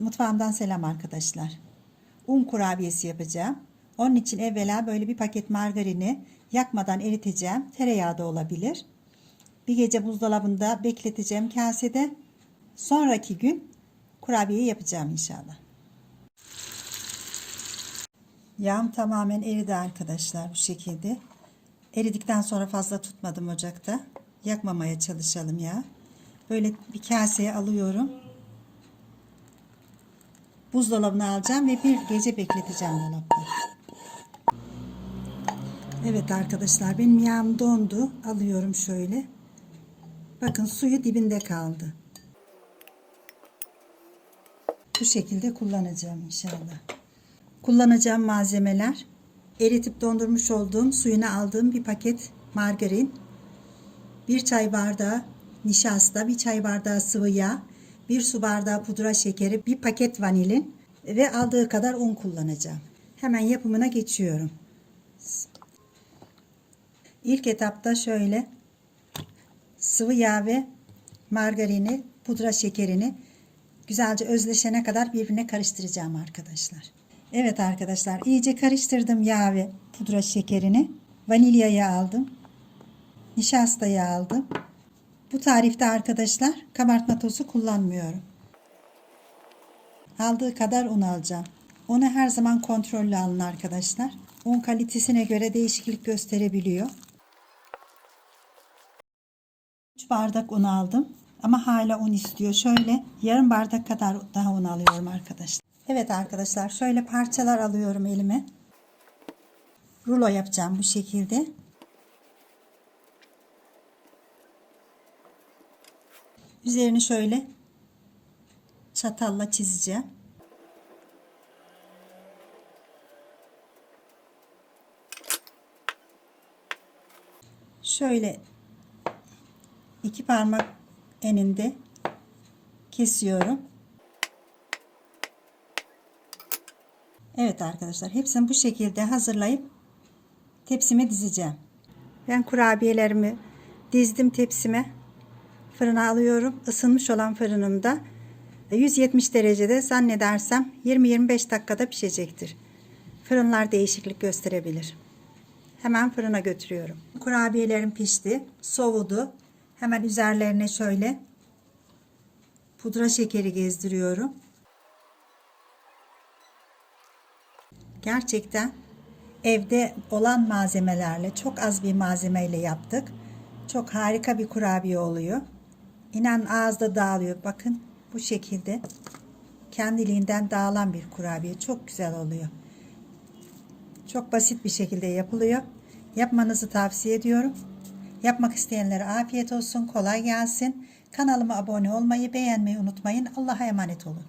Mutfağımdan selam arkadaşlar. Un kurabiyesi yapacağım. Onun için evvela böyle bir paket margarini yakmadan eriteceğim. Tereyağı da olabilir. Bir gece buzdolabında bekleteceğim kasede. Sonraki gün kurabiyeyi yapacağım inşallah. Yağım tamamen eridi arkadaşlar bu şekilde. Eridikten sonra fazla tutmadım ocakta. Yakmamaya çalışalım ya. Böyle bir kaseye alıyorum. Buzdolabına alacağım ve bir gece bekleteceğim dolapta. Evet arkadaşlar benim yağım dondu. Alıyorum şöyle. Bakın suyu dibinde kaldı. Bu şekilde kullanacağım inşallah. Kullanacağım malzemeler eritip dondurmuş olduğum suyunu aldığım bir paket margarin, bir çay bardağı nişasta, bir çay bardağı sıvı yağ, bir su bardağı pudra şekeri, bir paket vanilin ve aldığı kadar un kullanacağım. Hemen yapımına geçiyorum. İlk etapta şöyle sıvı yağ ve margarini, pudra şekerini güzelce özleşene kadar birbirine karıştıracağım arkadaşlar. Evet arkadaşlar iyice karıştırdım yağ ve pudra şekerini. Vanilyayı aldım. Nişastayı aldım. Bu tarifte arkadaşlar kabartma tozu kullanmıyorum. Aldığı kadar un alacağım. Onu her zaman kontrollü alın arkadaşlar. Un kalitesine göre değişiklik gösterebiliyor. 3 bardak un aldım. Ama hala un istiyor. Şöyle yarım bardak kadar daha un alıyorum arkadaşlar. Evet arkadaşlar şöyle parçalar alıyorum elime. Rulo yapacağım bu şekilde. Üzerini şöyle çatalla çizeceğim. Şöyle iki parmak eninde kesiyorum. Evet arkadaşlar hepsini bu şekilde hazırlayıp tepsime dizeceğim. Ben kurabiyelerimi dizdim tepsime. Fırına alıyorum. Isınmış olan fırınımda 170 derecede zannedersem 20-25 dakikada pişecektir. Fırınlar değişiklik gösterebilir. Hemen fırına götürüyorum. Kurabiyelerim pişti. Soğudu. Hemen üzerlerine şöyle pudra şekeri gezdiriyorum. Gerçekten evde olan malzemelerle çok az bir malzemeyle yaptık. Çok harika bir kurabiye oluyor. İnan ağızda dağılıyor. Bakın bu şekilde kendiliğinden dağılan bir kurabiye. Çok güzel oluyor. Çok basit bir şekilde yapılıyor. Yapmanızı tavsiye ediyorum. Yapmak isteyenlere afiyet olsun, kolay gelsin. Kanalıma abone olmayı, beğenmeyi unutmayın. Allah'a emanet olun.